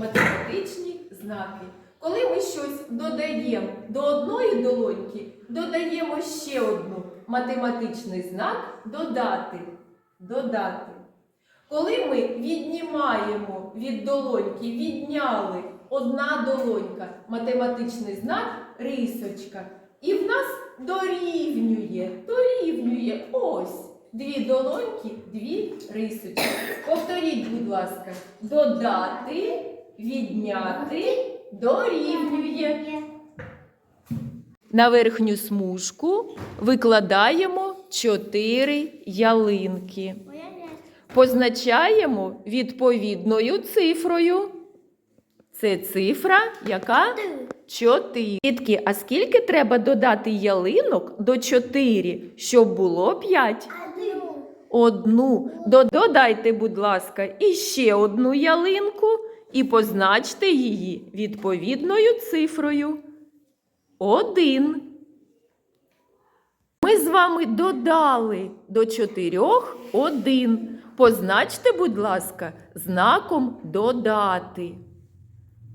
математичні знаки. Коли ми щось додаємо до одної долоньки, додаємо ще одну математичний знак додати. Додати. Коли ми віднімаємо від долоньки, відняли одна долонька, математичний знак рисочка. І в нас дорівнює, дорівнює ось дві долоньки, дві рисочки. Повторіть, будь ласка, додати, відняти, дорівнює. На верхню смужку викладаємо чотири ялинки. Позначаємо відповідною цифрою. Це цифра, яка 4. Дітки, а скільки треба додати ялинок до 4, щоб було 5? Одну. До- Додайте, будь ласка, іще одну ялинку і позначте її відповідною цифрою. Один. Ми з вами додали до чотирьох один. Позначте, будь ласка, знаком додати.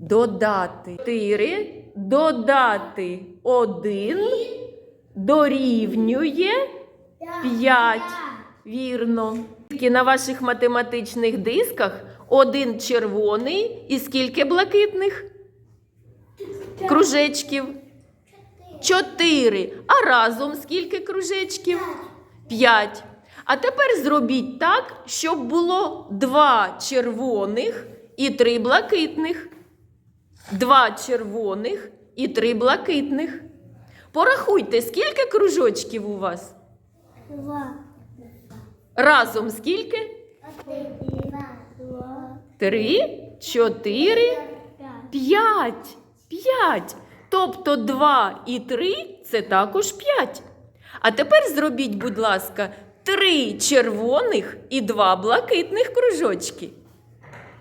Додати. Чотири. Додати один. Дорівнює п'ять. Вірно. Скільки на ваших математичних дисках один червоний і скільки блакитних кружечків? Чотири. А разом скільки кружечків? П'ять. А тепер зробіть так, щоб було два червоних і три блакитних. Два червоних і три блакитних. Порахуйте, скільки кружочків у вас? Два. Разом скільки? Три, чотири, п'ять. П'ять. Тобто два і три це також п'ять. А тепер зробіть, будь ласка, три червоних і два блакитних кружочки.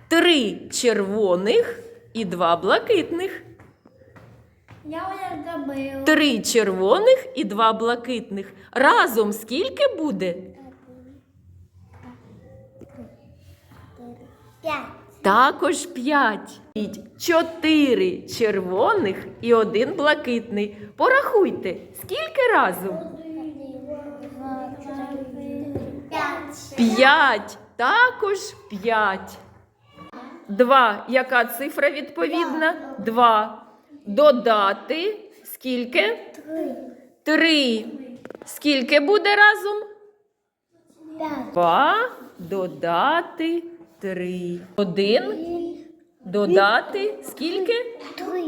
Три червоних і два блакитних. Я вже. Три червоних і два блакитних. Разом скільки буде? Також п'ять. Чотири червоних і один блакитний. Порахуйте, скільки разом? П'ять. П'ять. Також п'ять. Два. Яка цифра відповідна? Два. Додати. Скільки? Три. Три. Скільки буде разом? П'ять. Два. Додати три. Один. Додати. Скільки? Три.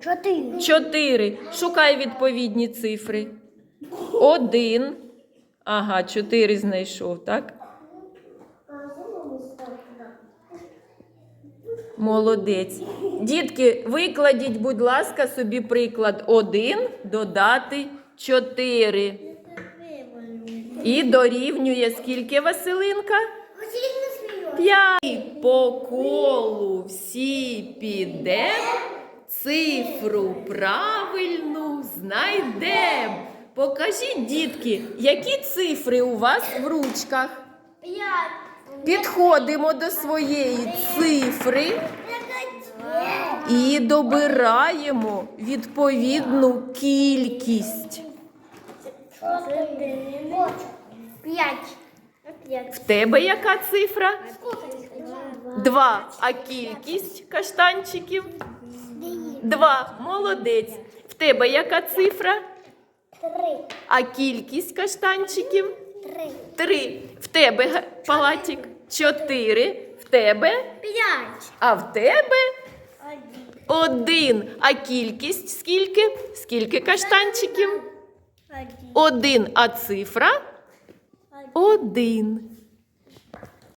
Чотири. Чотири. Шукай відповідні цифри. Один. Ага, чотири знайшов, так? Молодець. Дітки, викладіть, будь ласка, собі приклад. Один додати чотири. І дорівнює скільки Василинка? П'ять. По колу всі підем, цифру правильну знайдем. Покажіть, дітки, які цифри у вас в ручках. П'ять. Підходимо до своєї цифри і добираємо відповідну кількість. П'ять. В тебе яка цифра? Два. А кількість каштанчиків? Два. Молодець. В тебе яка цифра? Три. А кількість каштанчиків? Три. Три. В тебе палатик? Чотири. В тебе? П'ять. А в тебе Один. один. А кількість скільки? Скільки каштанчиків? Один. Один. А цифра? Один.